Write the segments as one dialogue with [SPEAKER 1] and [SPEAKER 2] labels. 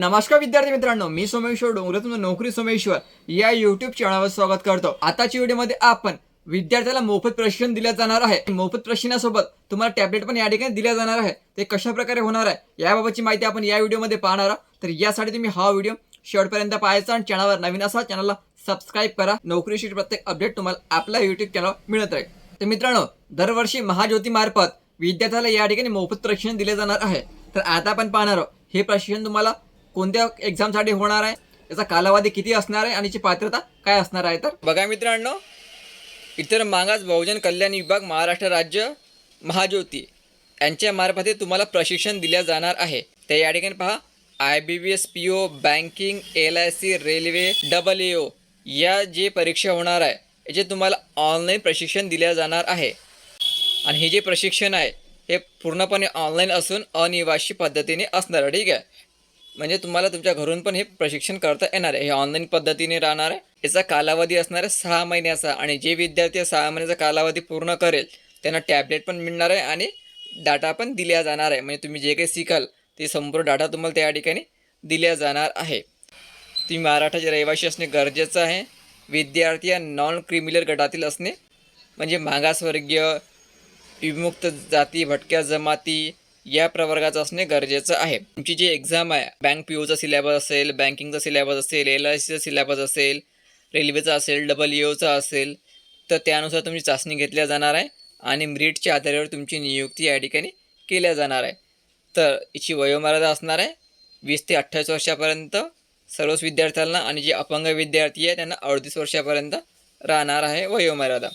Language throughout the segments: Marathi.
[SPEAKER 1] नमस्कार विद्यार्थी मित्रांनो मी सोमेश्वर डोंगरे तुमचं नोकरी सोमेश्वर. या युट्यूब चॅनलवर स्वागत करतो. आताच्या व्हिडिओमध्ये आपण विद्यार्थ्याला मोफत प्रशिक्षण दिलं जाणार आहे. मोफत प्रशिक्षणासोबत तुम्हाला टॅबलेट पण या ठिकाणी दिल्या जाणार आहे. ते कशा प्रकारे होणार आहे याबाबतची माहिती आपण या व्हिडिओमध्ये पाहणार आहोत. तर यासाठी तुम्ही हा व्हिडिओ शेवटपर्यंत पाहायचा आणि चॅनलवर नवीन असा चॅनलला सबस्क्राईब करा. नोकरीशी प्रत्येक अपडेट तुम्हाला आपल्या युट्यूब चॅनलवर मिळत राहील. तर मित्रांनो दरवर्षी महाज्योतीमार्फत विद्यार्थ्याला या ठिकाणी मोफत प्रशिक्षण दिले जाणार आहे. तर आता आपण पाहणार आहोत हे प्रशिक्षण तुम्हाला कोणत्या एक्झामसाठी होणार आहे? याचा कालावधी किती असणार आहे? आणि याची पात्रता काय असणार आहे तर? बघा मित्रांनो इतर मागास बहुजन कल्याण विभाग महाराष्ट्र राज्य महाज्योती यांच्या मार्फत तुम्हाला प्रशिक्षण दिल्या जाणार आहे. तर या ठिकाणी पहा. I B B S P O banking L I C railway double A O या जे परीक्षा होणार आहे याचे तुम्हाला ऑनलाईन प्रशिक्षण दिल्या जाणार आहे. आणि हे जे प्रशिक्षण आहे हे पूर्णपणे ऑनलाईन असून अनिवासी पद्धतीने असणार ठीक आहे? म्हणजे तुम्हाला तुमच्या घरून पण हे प्रशिक्षण करता येणार आहे. हे ऑनलाईन पद्धतीने राहणार आहे. याचा कालावधी असणार आहे सहा महिन्याचा आणि जे विद्यार्थी सहा महिन्याचा कालावधी पूर्ण करेल त्यांना टॅबलेट पण मिळणार आहे आणि डाटा पण दिल्या जाणार आहे. म्हणजे तुम्ही जे काही शिकाल ते संपूर्ण डाटा तुम्हाला त्या ठिकाणी दिल्या जाणार आहे. तुम्ही महाराष्ट्राचे रहिवासी असणे गरजेचं आहे. विद्यार्थी या नॉन क्रिमिनल गटातील असणे म्हणजे मागासवर्गीय विमुक्त जाती भटक्या जमाती या प्रवर्गाचं असणे गरजेचं आहे. तुमची जी एक्झाम आहे बँक पी ओचा सिलेबस असेल बँकिंगचा सिलेबस असेल एल आय सीचा सिलेबस असेल रेल्वेचा असेल डबल ई ओचा असेल तर त्यानुसार तुमची चाचणी घेतल्या जाणार आहे आणि मेरिटच्या आधारावर तुमची नियुक्ती या ठिकाणी केल्या जाणार आहे. तर याची वयोमर्यादा असणार आहे वीस ते अठ्ठावीस वर्षापर्यंत सर्वच विद्यार्थ्यांना आणि जे अपंग विद्यार्थी आहे त्यांना अडतीस वर्षापर्यंत राहणार आहे वयोमर्यादा.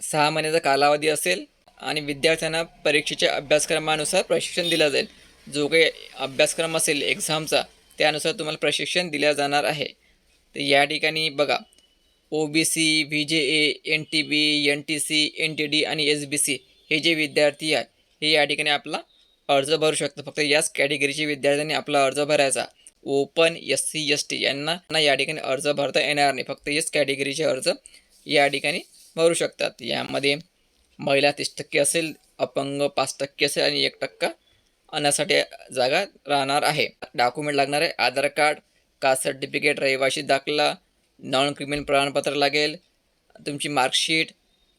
[SPEAKER 1] सहा महिन्याचा कालावधी असेल आणि विद्यार्थ्यांना परीक्षेच्या अभ्यासक्रमानुसार प्रशिक्षण दिलं जाईल. जो काही अभ्यासक्रम असेल एक्झामचा त्यानुसार तुम्हाला प्रशिक्षण दिल्या जाणार आहे. तर या ठिकाणी बघा ओ B C V J A N T B N T C N T D आणि एस बी सी हे जे विद्यार्थी आहे हे या ठिकाणी आपला अर्ज भरू शकतो फक्त याच कॅटेगरीचे विद्यार्थ्यांनी आपला अर्ज भरायचा. Open S C S T यांना ना या ठिकाणी अर्ज भरता येणार नाही. फक्त याच कॅटेगरीचे अर्ज या ठिकाणी भरू शकतात. यामध्ये महिला तीस टक्के असेल अपंग पाच टक्के असेल आणि एक टक्का अन्नासाठी जागा राहणार आहे. डॉक्युमेंट लागणार आहे आधार कार्ड कास्ट सर्टिफिकेट रहिवाशी दाखला नॉन क्रिमिनल प्रमाणपत्र लागेल तुमची मार्कशीट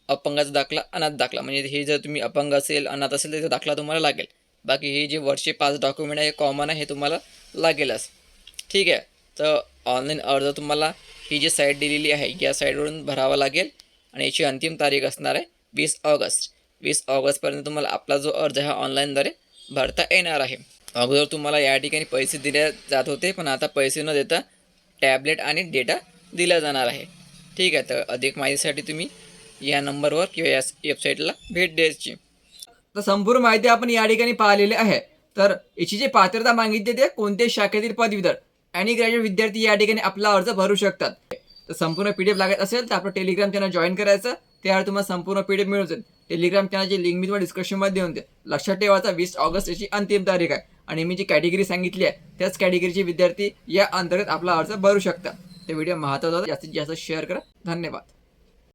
[SPEAKER 1] अपंगाचा दाखला अनाथ दाखला. म्हणजे हे जर तुम्ही अपंग असेल अनाथ असेल तर दाखला तुम्हाला लागेल. बाकी हे जे वरचे पाच डॉक्युमेंट आहे हे कॉमन आहे हे तुम्हाला लागेलच. ठीक आहे. तर ऑनलाईन अर्ज तुम्हाला ही जी साईट दिलेली आहे या साईटवरून भरावा लागेल आणि याची अंतिम तारीख असणार आहे वीस ऑगस्ट. वीस ऑगस्टपर्यंत तुम्हाला आपला जो अर्ज हा ऑनलाईनद्वारे भरता येणार आहे. अगोदर तुम्हाला या ठिकाणी पैसे दिले जात होते पण आता पैसे न देता टॅबलेट आणि डेटा दिला जाणार आहे. ठीक आहे तर अधिक माहितीसाठी तुम्ही या नंबरवर किंवा या वेबसाईटला भेट द्यायची. तर संपूर्ण माहिती आपण या ठिकाणी पाहिलेली आहे. तर याची जी पात्रता मागितली ते कोणत्याही शाखेतील पदवीधर आणि ग्रॅज्युएट विद्यार्थी या ठिकाणी आपला अर्ज भरू शकतात. तर संपूर्ण पी डी एफ लागत असेल तर आपलं टेलिग्राम त्यांना जॉईन करायचं. त्यावर तुम्हाला संपूर्ण पी डी एफ मिळून जाईल. टेलिग्राम चॅनलची लिंक मी तुम्हाला डिस्क्रिप्शनमध्ये देऊन दे लक्षात ठेवायचा वीस ऑगस्ट याची अंतिम तारीख आहे. आणि मी जी कॅटेगरी सांगितली आहे त्याच कॅटेगरीचे विद्यार्थी या अंतर्गत आपला अर्ज भरू शकतात. ते व्हिडिओ महत्त्वाचा जास्तीत जास्त शेअर करा. धन्यवाद.